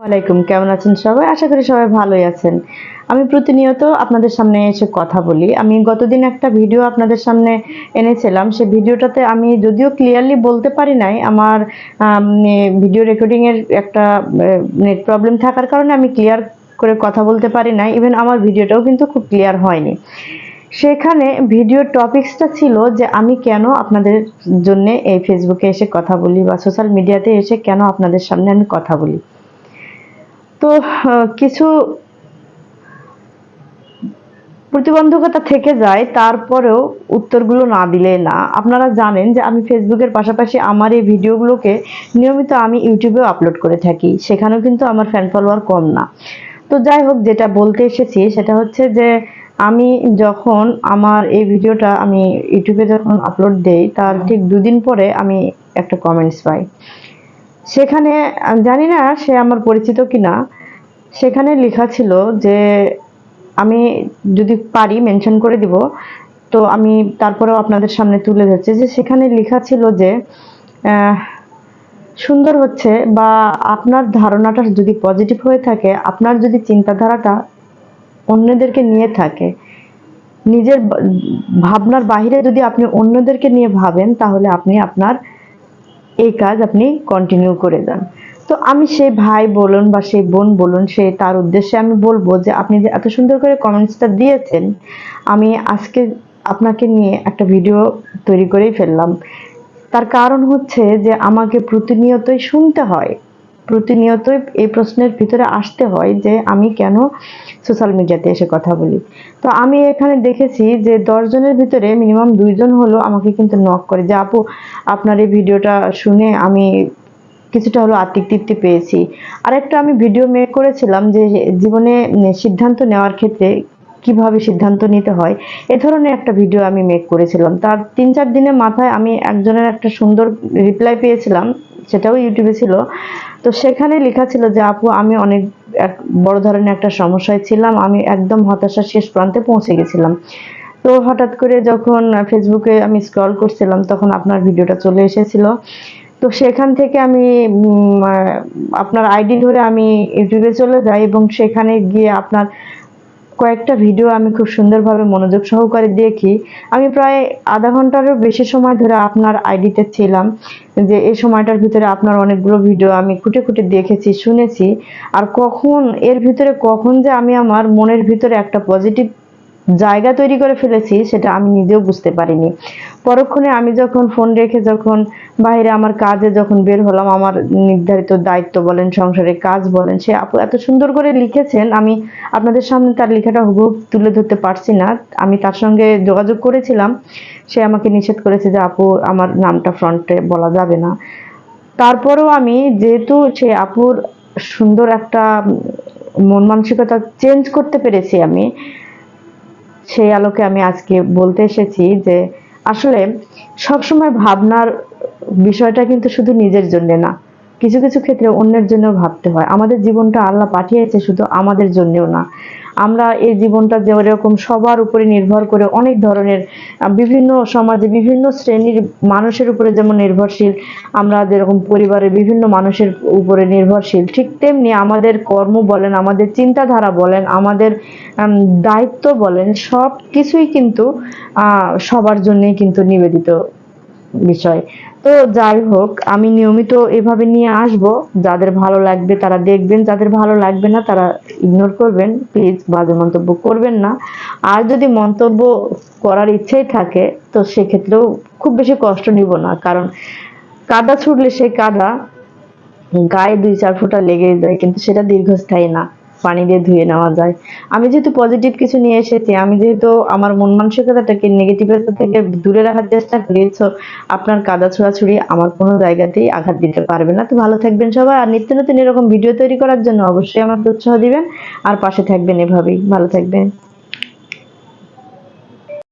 ওয়ালাইকুম, কেমন আছেন সবাই? আশা করি সবাই ভালোই আছেন। আমি প্রতিনিয়ত আপনাদের সামনে এসে কথা বলি। আমি গতদিন একটা ভিডিও আপনাদের সামনে এনেছিলাম। সেই ভিডিওটাতে আমি যদিও ক্লিয়ারলি বলতে পারি নাই, আমার ভিডিও রেকর্ডিংয়ের একটা নেট প্রবলেম থাকার কারণে আমি ক্লিয়ার করে কথা বলতে পারি নাই। ইভেন আমার ভিডিওটাও কিন্তু খুব ক্লিয়ার হয়নি। সেখানে ভিডিও টপিকসটা ছিল যে আমি কেন আপনাদের জন্য এই ফেসবুকে এসে কথা বলি বা সোশ্যাল মিডিয়াতে এসে কেন আপনাদের সামনে আমি কথা বলি। তো কিছু প্রতিবন্ধকতা থেকে যায়, তারপরেও উত্তরগুলো না দিলে না। আপনারা জানেন যে আমি ফেসবুকের পাশাপাশি আমার এই ভিডিওগুলোকে নিয়মিত আমি ইউটিউবেও আপলোড করে থাকি। সেখানেও কিন্তু আমার ফ্যান ফলোয়ার কম না। তো যাই হোক, যেটা বলতে এসেছি সেটা হচ্ছে যে আমি যখন আমার এই ভিডিওটা আমি ইউটিউবে যখন আপলোড দেই, তার ঠিক দুদিন পরে আমি একটা কমেন্টস পাই। সেখানে জানি না সে আমার পরিচিত কিনা, সেখানে লেখা ছিল যে আমি যদি পারি মেনশন করে দিব, তো আমি তারপরেও আপনাদের সামনে তুলে ধরছি যে সেখানে লেখা ছিল যে সুন্দর হচ্ছে বা আপনার ধারণাটা যদি পজিটিভ হয়ে থাকে, আপনার যদি চিন্তাধারাটা অন্যদেরকে নিয়ে থাকে, নিজের ভাবনার বাইরে যদি আপনি অন্যদেরকে নিয়ে ভাবেন, তাহলে আপনি আপনার এই কাজ আপনি কন্টিনিউ করে যান। তো আমি সেই ভাই বলুন বা সেই বোন বলুন, সে তার উদ্দেশ্যে আমি বলব যে আপনি যে এত সুন্দর করে কমেন্টসটা দিয়েছেন, আমি আজকে আপনাকে নিয়ে একটা ভিডিও তৈরি করেই ফেললাম। তার কারণ হচ্ছে যে আমাকে প্রতিনিয়তই শুনতে হয়। প্রতিনিয়তই এই প্রশ্নের ভিতরে আসতে হয় যে আমি কেন সোশ্যাল মিডিয়াতে এসে কথা বলি। তো আমি এখানে দেখেছি যে দশজনের ভিতরে মিনিমাম দুইজন হলো আমাকে কিন্তু নক করে যে, আপু, আপনার এই ভিডিওটা শুনে আমি কিছুটা হলো আত্মিক তৃপ্তি পেয়েছি। আরেকটা আমি ভিডিও মেক করেছিলাম যে জীবনে সিদ্ধান্ত নেওয়ার ক্ষেত্রে কীভাবে সিদ্ধান্ত নিতে হয়, এ ধরনের একটা ভিডিও আমি মেক করেছিলাম। তার তিন চার দিনের মাথায় আমি একজনের একটা সুন্দর রিপ্লাই পেয়েছিলাম, সেটাও ইউটিউবে ছিল। তো সেখানে লেখা ছিল যে, আপু, আমি অনেক এক বড় ধরনের একটা সমস্যায় ছিলাম। আমি একদম হতাশার শেষ প্রান্তে পৌঁছে গেছিলাম। তো হঠাৎ করে যখন ফেসবুকে আমি স্ক্রল করছিলাম, তখন আপনার ভিডিওটা চলে এসেছিল। তো সেখান থেকে আমি আপনার আইডি ধরে আমি ইউটিউবে চলে যাই এবং সেখানে গিয়ে আপনার কয়েকটা ভিডিও আমি খুব সুন্দরভাবে মনোযোগ সহকারে দেখি। আমি প্রায় আধা ঘন্টারও বেশি সময় ধরে আপনার আইডিতে ছিলাম, যে এই সময়টার ভিতরে আপনার অনেকগুলো ভিডিও আমি খুঁটে খুঁটে দেখেছি, শুনেছি। আর কখন, এর ভিতরে কখন যে আমি আমার মনের ভিতরে একটা পজিটিভ জায়গা তৈরি করে ফেলেছি, সেটা আমি নিজেও বুঝতে পারিনি। পরক্ষণে আমি যখন ফোন রেখে যখন বাইরে আমার কাজে যখন বের হলাম, আমার নির্ধারিত দায়িত্ব বলেন, সংসারের কাজ বলেন, সে আপু এত সুন্দর করে লিখেছেন, আমি আপনাদের সামনে তার লেখাটা হুবহু তুলে ধরতে পারছি না। আমি তার সঙ্গে যোগাযোগ করেছিলাম, সে আমাকে নিষেধ করেছে যে, আপু, আমার নামটা ফ্রন্টে বলা যাবে না। তারপরেও আমি যেহেতু সে আপুর সুন্দর একটা মন মানসিকতা চেঞ্জ করতে পেরেছি আমি সেই আলোকে আমি আজকে বলতে এসেছি যে আসলে সবসময় ভাবনার বিষয়টা কিন্তু শুধু নিজের জন্য না। কিছু কিছু ক্ষেত্রে অন্যের জন্য ভাবতে হয়। আমাদের জীবনটা আল্লাহ পাঠিয়েছে শুধু আমাদের জন্যও না। আমরা এই জীবনটা যে ওরকম সবার উপরে নির্ভর করে অনেক ধরনের বিভিন্ন সমাজে বিভিন্ন শ্রেণির মানুষের উপরে যেমন নির্ভরশীল, আমরা যেরকম পরিবারের বিভিন্ন মানুষের উপরে নির্ভরশীল, ঠিক তেমনি আমাদের কর্ম বলেন, আমাদের চিন্তাধারা বলেন, আমাদের দায়িত্ব বলেন সব কিছুই কিন্তু সবার জন্যই কিন্তু নিবেদিত বিষয়। তো যাই হোক, আমি নিয়মিত এভাবে নিয়ে আসব। যাদের ভালো লাগবে তারা দেখবেন, যাদের ভালো লাগবে না তারা ইগনোর করবেন। প্লিজ বাজে মন্তব্য করবেন না। আর যদি মন্তব্য করার ইচ্ছেই থাকে, তো সেক্ষেত্রেও খুব বেশি কষ্ট নিব না। কারণ কাদা ছুটলে সেই কাদা, গায়ে দুই চার ফোঁটা লেগে যায়, কিন্তু সেটা দীর্ঘস্থায়ী না। পানি দিয়ে ধুয়ে নেওয়া যায়। আমি যেহেতু পজিটিভ কিছু নিয়ে এসেছি, আমি যেহেতু আমার মন মানসিকতাটাকে নেগেটিভের থেকে দূরে রাখার চেষ্টা করি আপনার কাদা ছোড়াছুড়ি আমার কোনো জায়গাতেই আঘাত দিতে পারবে না। তো ভালো থাকবেন সবাই, আর নিত্য নতুন এরকম ভিডিও তৈরি করার জন্য অবশ্যই আমাকে উৎসাহ দিবেন, আর পাশে থাকবেন এভাবেই। ভালো থাকবেন।